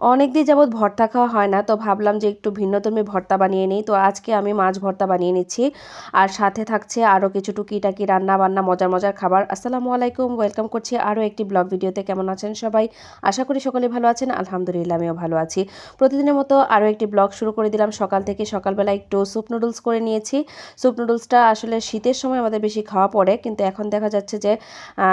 অনেক দিন যাবৎ ভর্তা খাওয়া হয় না, তো ভাবলাম যে একটু ভিন্নধর্মী ভর্তা বানিয়ে নিই, তো আজকে আমি মাছ ভর্তা বানিয়ে নিচ্ছি। আর সাথে থাকছে আরও কিছু টুকিটাকি রান্না বান্না মজার মজার খাবার। আসসালামু আলাইকুম, ওয়েলকাম করছি আরও একটি ব্লগ ভিডিওতে। কেমন আছেন সবাই? আশা করি সকলে ভালো আছেন, আলহামদুলিল্লাহ আমিও ভালো আছি। প্রতিদিনের মতো আরও একটি ব্লগ শুরু করে দিলাম। সকাল থেকে সকালবেলা একটু স্যুপ নুডলস করে নিয়েছি। স্যুপ নুডলসটা আসলে শীতের সময় আমাদের বেশি খাওয়া পড়ে, কিন্তু এখন দেখা যাচ্ছে যে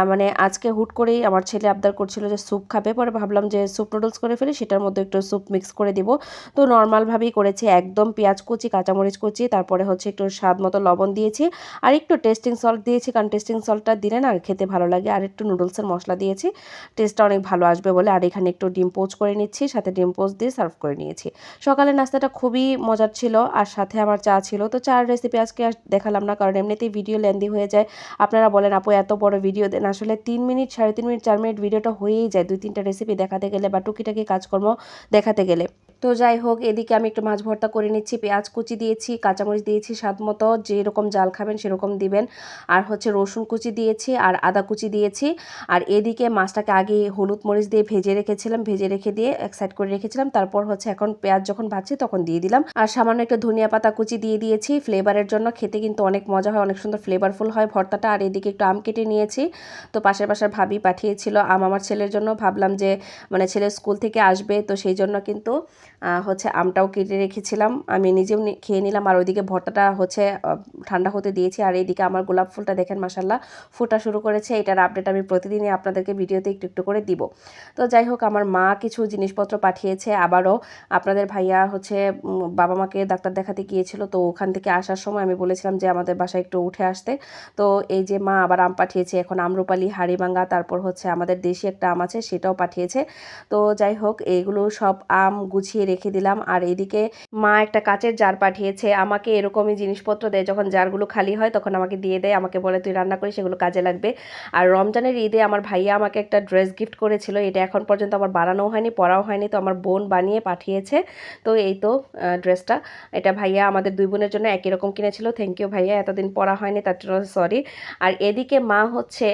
মানে আজকে হুট করেই আমার ছেলে আবদার করছিল যে স্যুপ খাবে। পরে ভাবলাম যে স্যুপ নুডলস করে ফেলি, সেটা এটার মধ্যে একটু স্যুপ মিক্স করে দিব। তো নর্মালভাবেই করেছি, একদম পেঁয়াজ কুচি, কাঁচামরিচ কুচি, তারপরে হচ্ছে একটু স্বাদ মতো লবণ দিয়েছি। আর একটু টেস্টিং সল্ট দিয়েছি, কারণ টেস্টিং সল্টটা দিলে না খেতে ভালো লাগে। আর একটু নুডলসের মশলা দিয়েছি টেস্টটা অনেক ভালো আসবে বলে। আর এখানে একটু ডিম পোচ করে নিচ্ছি, সাথে ডিম পোচ দিয়ে সার্ভ করে নিয়েছি। সকালের নাস্তাটা খুবই মজার ছিল, আর সাথে আমার চা ছিল। তো চার রেসিপি আজকে আর দেখালাম না, কারণ এমনিতেই ভিডিও লেন্দি হয়ে যায়। আপনারা বলেন, আপু, এত বড় ভিডিও দেন। আসলে তিন মিনিট, সাড়ে তিন মিনিট, চার মিনিট ভিডিওটা হয়েই যায়। দুই তিনটা রেসিপি দেখাতে গেলে বা টুকিটাকি কাজকর্ম দেখাতে গেলে তো যাই হোক, এদিকে আমি একটু মাছ ভর্তা করে নিচ্ছি, পেঁয়াজ কুচি দিয়েছি, কাঁচামরিচ দিয়েছি, স্বাদ মতো যেরকম জাল খাবেন সেরকম দিবেন। আর হচ্ছে রসুন কুচি দিয়েছি আর আদা কুচি দিয়েছি। আর এদিকে মাছটাকে আগে হলুদ মরিচ দিয়ে ভেজে রেখেছিলাম, ভেজে রেখে দিয়ে এক সাইড করে রেখেছিলাম। তারপর হচ্ছে এখন পেঁয়াজ যখন ভাজছি তখন দিয়ে দিলাম। আর সামান্য একটু ধনিয়া পাতা কুচি দিয়ে দিয়েছি ফ্লেভারের জন্য। খেতে কিন্তু অনেক মজা হয়, অনেক সুন্দর ফ্লেভারফুল হয় ভর্তাটা। আর এদিকে একটু আম কেটে নিয়েছি। তো পাশের পাশের ভাবি পাঠিয়েছিল, আম আমার ছেলের জন্য। ভাবলাম যে মানে ছেলে স্কুল থেকে আসবে, তো সেই জন্য কিন্তু হচ্ছে আমটাও কেটে রেখেছিলাম। আমি নিজেও খেয়ে নিলাম আর ওইদিকে ভর্তাটা হচ্ছে ঠান্ডা হতে দিয়েছি। আর এইদিকে আমার গোলাপ ফুলটা দেখেন মাসাল্লাহ ফুটা শুরু করেছে। এটার আপডেট আমি প্রতিদিনই আপনাদেরকে ভিডিওতে একটু একটু করে দিব। তো যাই হোক, আমার মা কিছু জিনিসপত্র পাঠিয়েছে আবারও। আপনাদের ভাইয়া হচ্ছে বাবা মাকে ডাক্তার দেখাতে গিয়েছিল, তো ওখান থেকে আসার সময় আমি বলেছিলাম যে আমাদের বাসায় একটু উঠে আসতে। তো এই যে মা আবার আম পাঠিয়েছে, এখন আমরুপালি, হাড়িভাঙ্গা, তারপর হচ্ছে আমাদের দেশি একটা আম আছে, সেটাও পাঠিয়েছে। তো যাই হোক, এইগুলো সব আম গুছিয়ে রেখে দিলাম। আর এদিকে মা একটা কাচের জার পাঠিয়েছে। আমাকে এরকমই জিনিসপত্র দেয়। যখন জারগুলো খালি হয়, তখন আমাকে দিয়ে দেয়। আমাকে বলে, তুই রান্না করি সেগুলো কাজে লাগবে। আর রমজানের ঈদে আমার ভাইয়া আমাকে একটা ড্রেস গিফট করেছিল। এটা এখন পর্যন্ত আমার বানানো হয়নি, পরাও হয়নি। তো আমার বোন বানিয়ে পাঠিয়েছে। তো এই তো ড্রেসটা। এটা ভাইয়া আমাদের দুই বোনের জন্য একই রকম কিনেছিল। থ্যাংক ইউ ভাইয়া, এতদিন পরা হয়নি, তার জন্য সরি আর এদিকে মা হচ্ছে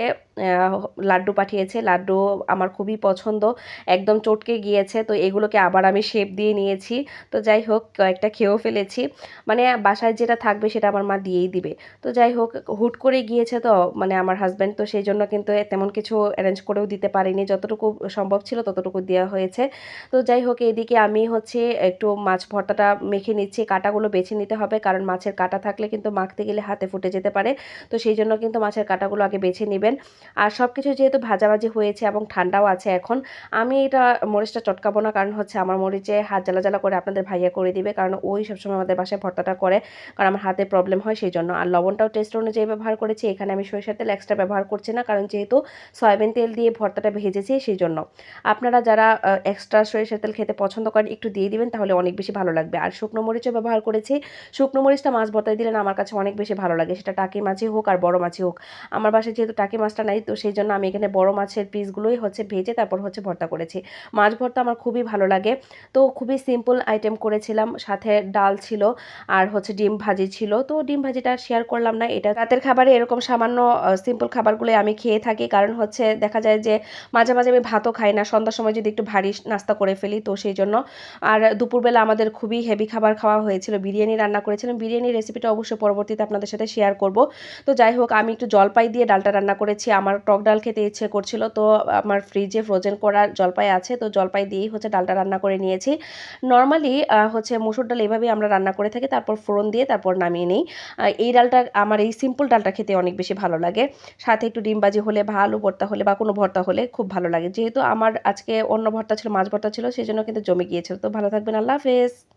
লাড্ডু পাঠিয়েছে। লাড্ডু আমার খুবই পছন্দ। একদম চটকে গিয়েছে। তো এগুলোকে আবার আমি শেপ দিয়ে নিয়েছি। তো যাই হোক, কয়েকটা খেয়েও ফেলেছি। মানে বাসায় যেটা থাকবে সেটা আমার মা দিয়েই দিবে। তো যাই হোক, হুট করে গিয়েছে তো মানে আমার হাজব্যান্ড তো সেই জন্য কিন্তু তেমন কিছু অ্যারেঞ্জ করেও দিতে পারিনি। যতটুকু সম্ভব ছিল ততটুকু দেওয়া হয়েছে। তো যাই হোক, এদিকে আমি হচ্ছে একটু মাছ ভর্তাটা মেখে নিচ্ছি। কাটাগুলো বেছে নিতে হবে। কারণ মাছের কাটা থাকলে কিন্তু মাখতে গেলে হাতে ফুটে যেতে পারে। তো সেই জন্য কিন্তু মাছের কাটাগুলো আগে বেছে নেবেন। আর সব কিছু যেহেতু ভাজাভাজি হয়েছে এবং ঠান্ডাও আছে এখন, আমি এটা মরিচটা চটকাবো না। কারণ হচ্ছে আমার মরিচে হাত জ্বালা জ্বালা করে আপনাদের ভাইয়া করে দিবে। কারণ ওই সবসময় আমাদের বাসায় ভর্তাটা করে। কারণ আমার হাতে প্রবলেম হয় সেই জন্য আর লবণটাও টেস্ট অনুযায়ী ব্যবহার করেছি। এখানে আমি সরিষার তেল এক্সট্রা ব্যবহার করছি না। কারণ যেহেতু সয়াবিন তেল দিয়ে ভর্তাটা ভেজেছি সেই জন্য আপনারা যারা এক্সট্রা সরিষার তেল খেতে পছন্দ করেন, একটু দিয়ে দিবেন, তাহলে অনেক বেশি ভালো লাগবে। আর শুকনো মরিচও ব্যবহার করেছি। শুকনো মরিচটা মাছ ভর্তায় দিলেন আমার কাছে অনেক বেশি ভালো লাগে। সেটা টাকি মাছই হোক আর বড় মাছই হোক। আমার বাসায় যেহেতু টাকি মাছটা নাই তো সেই জন্য আমি এখানে বড় মাছের পিসগুলোই হচ্ছে ভেজে তারপর হচ্ছে ভর্তা করেছি। মাছ ভর্তা আমার খুবই ভালো লাগে। তো খুবই সিম্পল আইটেম করেছিলাম, সাথে ডাল ছিল আর হচ্ছে ডিম ভাজি ছিল। তো ডিম ভাজিটা শেয়ার করলাম না, এটা রাতের খাবারে এরকম সামান্য সিম্পল খাবারগুলো আমি খেয়ে থাকি। কারণ হচ্ছে দেখা যায় যে মাঝে মাঝে আমি ভাতও খাই না, সন্ধ্যার সময় যদি একটু ভারী নাস্তা করে ফেলি তো সেই জন্য। আর দুপুরবেলা আমাদের খুবই হেভি খাবার খাওয়া হয়েছিল, বিরিয়ানি রান্না করেছিলাম। বিরিয়ানি রেসিপিটা অবশ্যই পরবর্তীতে আপনাদের সাথে শেয়ার করব। তো যাই হোক, আমি একটু জলপাই দিয়ে ডালটা রান্না করেছি। আমার টক ডাল খেতে ইচ্ছে করছিল। তো আমার ফ্রিজে ফ্রোজেন করা জলপাই আছে, তো জলপাই দিয়েই হচ্ছে ডালটা রান্না করে নিয়েছি। নর্মালি হচ্ছে মুসুর ডাল এভাবেই আমরা রান্না করে থাকি, তারপর ফোড়ন দিয়ে তারপর নামিয়ে নিই। এই ডালটা আমার এই সিম্পল ডালটা খেতে অনেক বেশি ভালো লাগে। সাথে একটু ডিম ডিমবাজি হলে আলু ভর্তা হলে বা কোনো ভর্তা হলে খুব ভালো লাগে। যেহেতু আমার আজকে অন্য ভর্তা ছিল, মাছ ভর্তা ছিল সেই জন্য কিন্তু জমে গিয়েছিল। তো ভালো থাকবেন, আল্লাহ হাফেজ।